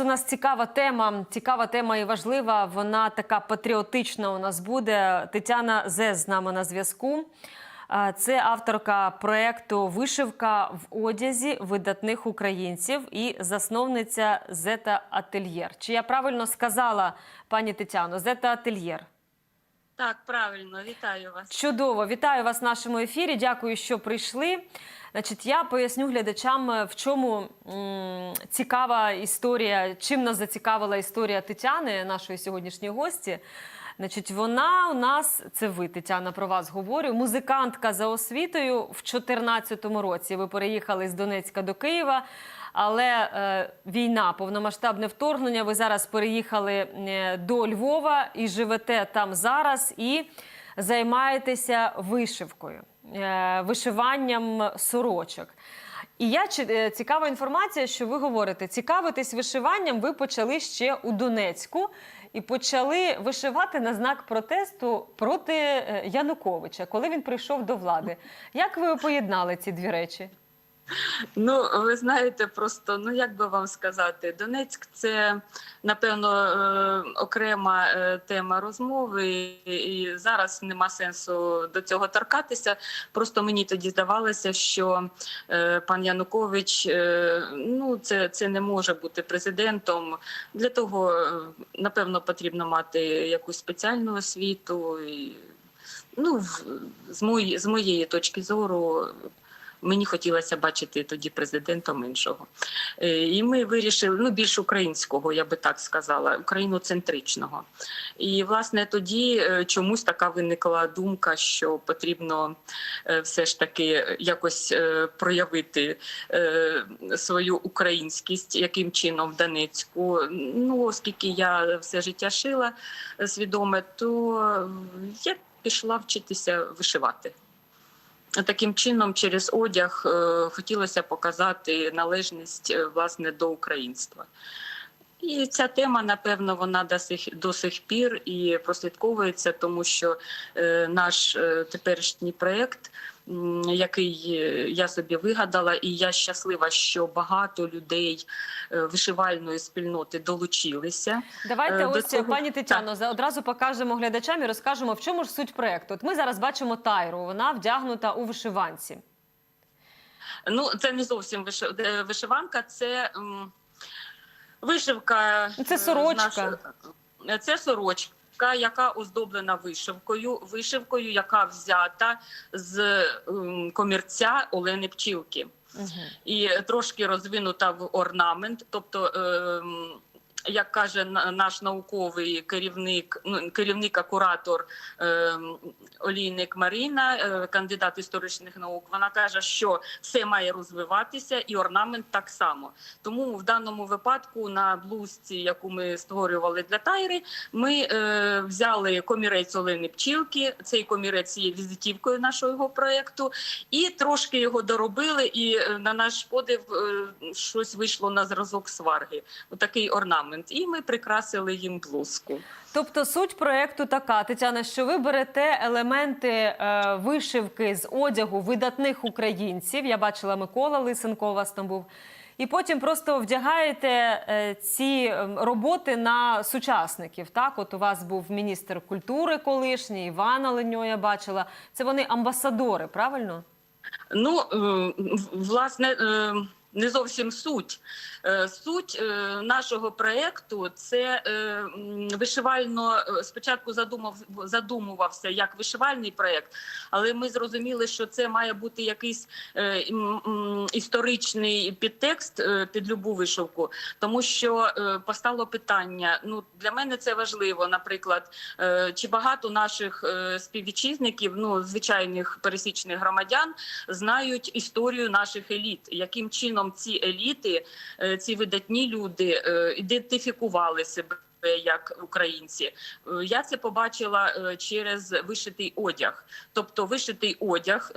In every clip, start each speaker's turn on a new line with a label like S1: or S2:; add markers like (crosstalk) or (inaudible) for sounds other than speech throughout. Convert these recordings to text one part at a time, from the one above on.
S1: У нас цікава тема, цікава тема і важлива. Вона така патріотична у нас буде. Тетяна Зез з нами на зв'язку. Це авторка проекту Вишивка в одязі видатних українців і засновниця Зета Ательєр. Чи я правильно сказала, пані Тетяно, Зета Ательєр?
S2: Так, правильно, вітаю вас.
S1: Чудово, вітаю вас в нашому ефірі. Дякую, що прийшли. Значить, я поясню глядачам, е, в чому м, цікава історія, чим нас зацікавила історія Тетяни, нашої сьогоднішньої гості. Значить, вона у нас, це ви, Тетяна, про вас говорю, музикантка за освітою в 2014 році. Ви переїхали з Донецька до Києва. Але е, війна, повномасштабне вторгнення. Ви зараз переїхали е, до Львова і живете там зараз і займаєтеся вишивкою, е, вишиванням сорочок. І я е, цікава інформація, що ви говорите, цікавитись вишиванням ви почали ще у Донецьку і почали вишивати на знак протесту проти е, Януковича, коли він прийшов до влади. Як ви поєднали ці дві речі?
S2: Ну, ви знаєте, просто ну як би вам сказати, Донецьк це напевно е, окрема е, тема розмови, і зараз нема сенсу до цього торкатися. Просто мені тоді здавалося, що е, пан Янукович ну це, це не може бути президентом. Для того напевно потрібно мати якусь спеціальну освіту. І, ну, з, мої, з моєї точки зору. Мені хотілося бачити тоді президентом іншого. Е, І ми вирішили ну більш українського, я би так сказала, україноцентричного. І власне тоді е, чомусь така виникла думка, що потрібно е, все ж таки якось проявити свою українськість, яким чином в Донецьку. Ну, оскільки я все життя шила свідоме, то я пішла вчитися вишивати. Таким чином, через одяг е, хотілося показати належність е, власне до українства. І ця тема, напевно, вона до сих, до сих пір і прослідковується, тому що е, наш теперішній проєкт, який е, я собі вигадала, і я щаслива, що багато людей е, вишивальної спільноти долучилися.
S1: Давайте
S2: Е, до
S1: ось
S2: цього-
S1: пані Тетяно, за одразу покажемо глядачам і розкажемо, в чому ж суть проекту. От ми зараз бачимо Тайру. Вона вдягнута у вишиванці.
S2: Ну, це не зовсім виши- вишиванка, це вишивка.
S1: Це сорочка.
S2: Е, Це сорочка, яка оздоблена вишивкою, вишивкою, яка взята з комірця Олени Пчілки.
S1: Угу.
S2: І трошки розвинута в орнамент. Тобто, ем, як каже наш науковий керівник, ну керівник куратор ем, Олійник Маріна, е, кандидат історичних наук, вона каже, що все має розвиватися, і орнамент так само. Тому в даному випадку на блузці, яку ми створювали для Тайри, ми е, взяли комірець Олени Пчілки. Цей комірець є візитівкою нашого проєкту, і трошки його доробили. І е, на наш подив е, щось вийшло на зразок сварги. Отакий орнамент. І ми прикрасили їм блузку.
S1: Тобто суть проекту така, Тетяна, що ви берете елементи е, вишивки з одягу видатних українців. Я бачила Микола Лисенко у вас там був. І потім просто вдягаєте е, ці е, роботи на сучасників. Так, от у вас був міністр культури колишній, Івана Леньо, я бачила. Це вони амбасадори, правильно?
S2: Ну, е, власне, е, не зовсім суть. Е, Суть е, нашого проєкту це е, вишивально спочатку задумав задумувався як вишивальний проєкт, але ми зрозуміли, що це має бути якийсь історичний підтекст під любу вишивку, тому що постало питання. Ну для мене це важливо. Наприклад, чи багато наших співвітчизників, ну звичайних пересічних громадян, знають історію наших еліт, яким чином ці еліти, е, ці видатні люди е, ідентифікували себе. Як українці, Е, я це побачила через вишитий одяг, тобто вишитий одяг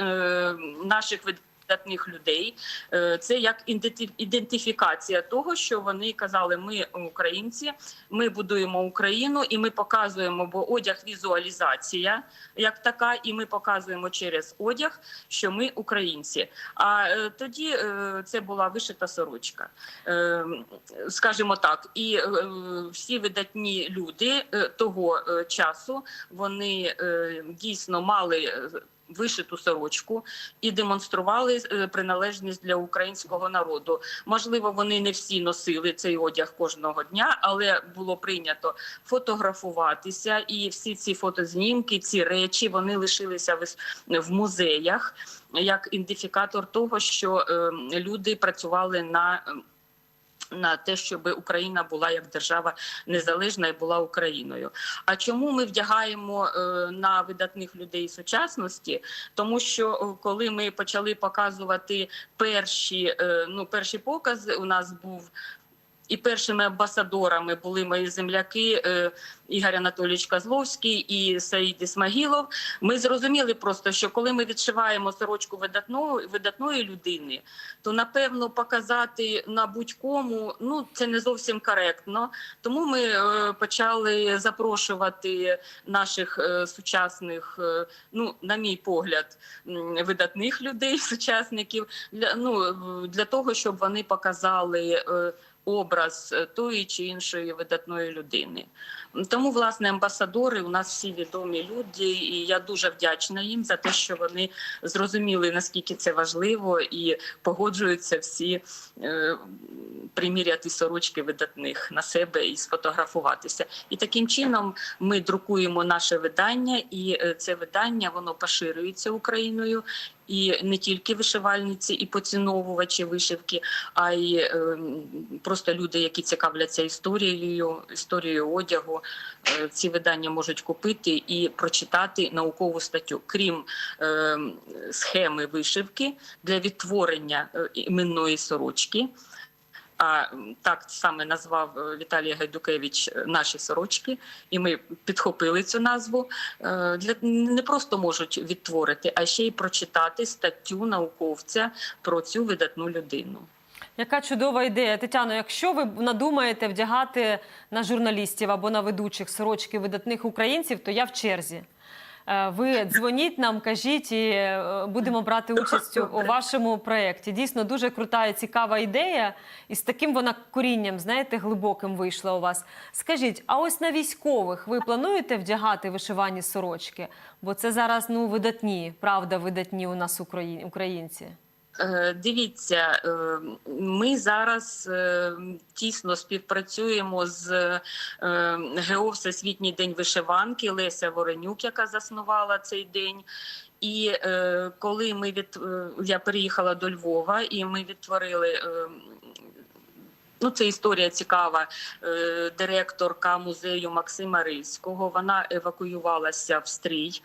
S2: наших вид- людей. Е, Це як іденти- ідентифікація того, що вони казали: ми українці, ми будуємо Україну, і ми показуємо, бо одяг візуалізація як така, і ми показуємо через одяг, що ми українці. А е, тоді е, це була вишита сорочка, скажімо так, і всі видатні люди того часу вони дійсно мали. Вишиту сорочку і демонстрували е, приналежність для українського народу. Можливо, вони не всі носили цей одяг кожного дня, але було прийнято фотографуватися, і всі ці фотознімки, ці речі вони лишилися в, музеях як ідентифікатор того, що е, люди працювали на. На те, щоб Україна була як держава незалежна і була Україною. А чому ми вдягаємо е, на видатних людей сучасності? Тому що е, коли ми почали показувати перші, е, ну перші покази, у нас був і першими амбасадорами були мої земляки е, Ігор Анатолійович Козловський і Саїд Ісмагілов. Ми зрозуміли просто, що коли ми відшиваємо сорочку видатної, видатної людини, то напевно показати на будь-кому ну це не зовсім коректно. Тому ми е, почали запрошувати наших е, сучасних, ну на мій погляд, видатних людей, (laughs) сучасників для ну для того, щоб вони показали. Образ е, тої чи іншої видатної людини, тому власне амбасадори у нас всі відомі люди, і я дуже вдячна їм за те, що вони зрозуміли наскільки це важливо, і погоджуються всі е, приміряти сорочки видатних на себе і сфотографуватися. І таким чином ми друкуємо наше видання, і е, це видання воно поширюється Україною. І не тільки вишивальниці і поціновувачі вишивки, а й е, просто люди, які цікавляться історією, історією одягу. Е, ці видання можуть купити і прочитати наукову статтю, крім е, схеми вишивки для відтворення е, іменної сорочки. А так саме назвав е, Віталій Гайдукевич е, наші сорочки, і ми підхопили цю назву. Е, Для не просто можуть відтворити, а ще й прочитати статтю науковця про цю видатну людину.
S1: Яка чудова ідея, Тетяно. Якщо ви надумаєте вдягати на журналістів або на ведучих сорочки видатних українців, то я в черзі. Е, Ви дзвоніть нам, кажіть, і е, будемо брати участь у- вашому проєкті. Дійсно, дуже крута і цікава ідея, і з таким вона корінням, знаєте, глибоким вийшла у вас. Скажіть, а ось на військових ви плануєте вдягати вишивані сорочки? Бо це зараз ну видатні, правда, видатні у нас українці.
S2: Е, Дивіться, е, ми зараз е, тісно співпрацюємо з ГО Всесвітній день вишиванки Леся Воронюк, яка заснувала цей день. І коли ми від я переїхала до Львова, і ми відтворили. Ну, це історія цікава. Е, Директорка музею Максима Рильського. Вона евакуювалася в стрій,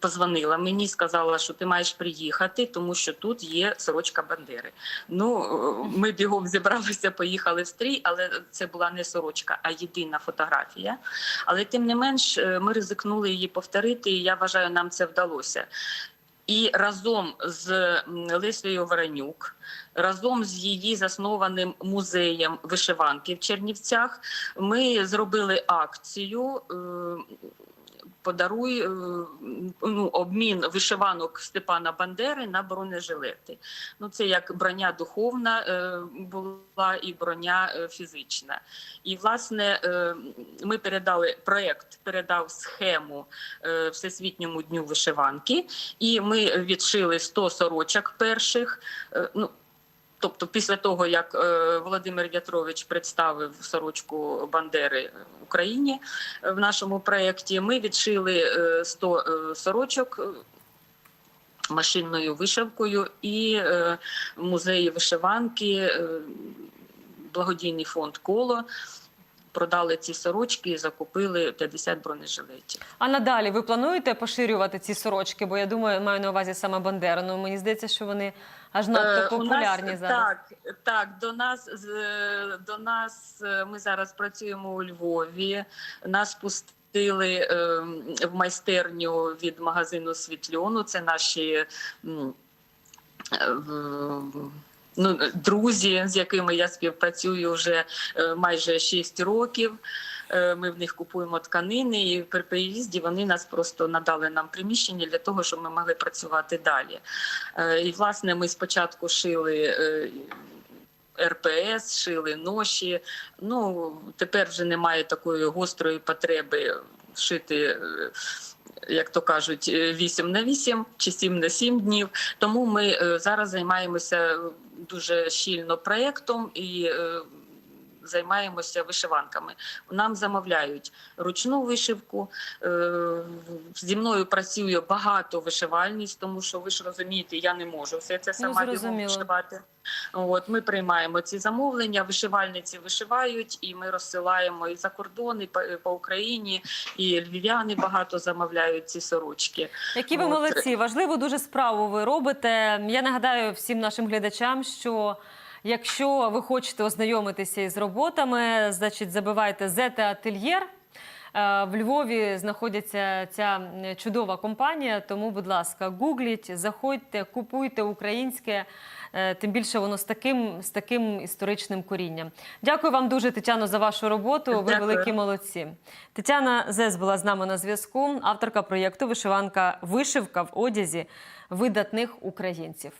S2: позвонила мені, сказала, що ти маєш приїхати, тому що тут є сорочка Бандери. Ну, е, ми бігом зібралися, поїхали в стрій, але це була не сорочка, а єдина фотографія. Але тим не менш, е, ми ризикнули її повторити, і я вважаю, нам це вдалося. І разом з м, Лесею Воронюк, разом з її заснованим музеєм вишиванки в Чернівцях, ми зробили акцію. Подаруй е, ну, обмін вишиванок Степана Бандери на бронежилети. Ну це як броня духовна е, була і броня е, фізична. І власне ми передали проект, передав схему Всесвітньому дню вишиванки, і ми відшили 100 сорочок перших. Ну, Тобто, після того, як е, Володимир В'ятрович представив сорочку Бандери Україні е, в нашому проєкті, ми відшили е, 100 е, сорочок е, машинною вишивкою і е, музеї вишиванки, е, благодійний фонд коло. Продали ці сорочки і закупили 50 бронежилетів.
S1: А надалі ви плануєте поширювати ці сорочки? Бо я думаю, маю на увазі саме Бандеру. Ну мені здається, що вони аж
S2: Е,
S1: надто
S2: у
S1: популярні
S2: нас,
S1: зараз.
S2: Так, так, до нас до нас е, ми зараз працюємо у Львові. Нас пустили е, в майстерню від магазину Світльону. Це наші. М, е, ну, друзі, з якими я співпрацюю вже е, майже 6 років. Е, Ми в них купуємо тканини, і при приїзді вони нас просто надали нам приміщення для того, щоб ми могли працювати далі. І власне ми спочатку шили. РПС, шили ноші. Ну тепер вже немає такої гострої потреби шити. Як то кажуть, 8 на 8 чи 7 на 7 днів. Тому ми зараз займаємося дуже щільно проєктом і е, займаємося вишиванками. Нам замовляють ручну вишивку. Е, Зі мною працює багато вишивальниць, тому що ви ж розумієте, я не можу все це сама бігом вишивати. От ми приймаємо ці замовлення, вишивальниці вишивають, і ми розсилаємо і за кордон, і по, по Україні, і львів'яни багато замовляють ці сорочки.
S1: Які ви
S2: От.
S1: молодці, важливу дуже справу ви робите. Я нагадаю всім нашим глядачам, що якщо ви хочете ознайомитися із роботами, значить забивайте «Зете Ательєр. Е, В Львові знаходиться ця чудова компанія. Тому, будь ласка, гугліть, заходьте, купуйте українське. е, Тим більше воно з таким, з таким історичним корінням. Дякую вам дуже, Тетяно, за вашу роботу. Ви
S2: Дякую.
S1: великі молодці. Тетяна Зес була з нами на зв'язку, авторка проєкту Вишиванка Вишивка в одязі видатних українців.